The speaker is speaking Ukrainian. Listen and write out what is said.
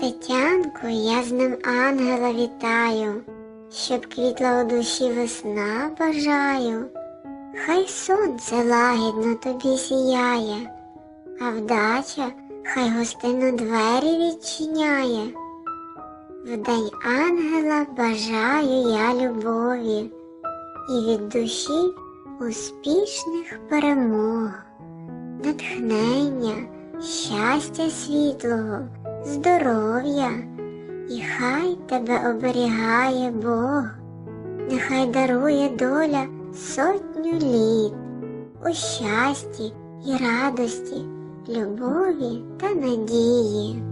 Тетянку, я з ним ангела вітаю, щоб квітла у душі весна бажаю. Хай сонце лагідно тобі сіяє, а вдача хай гостину двері відчиняє. В день ангела бажаю я любові і від душі успішних перемог, натхнення, щастя світлого, здоров'я, і хай тебе оберігає Бог, нехай дарує доля сотню літ у щасті і радості, любові та надії.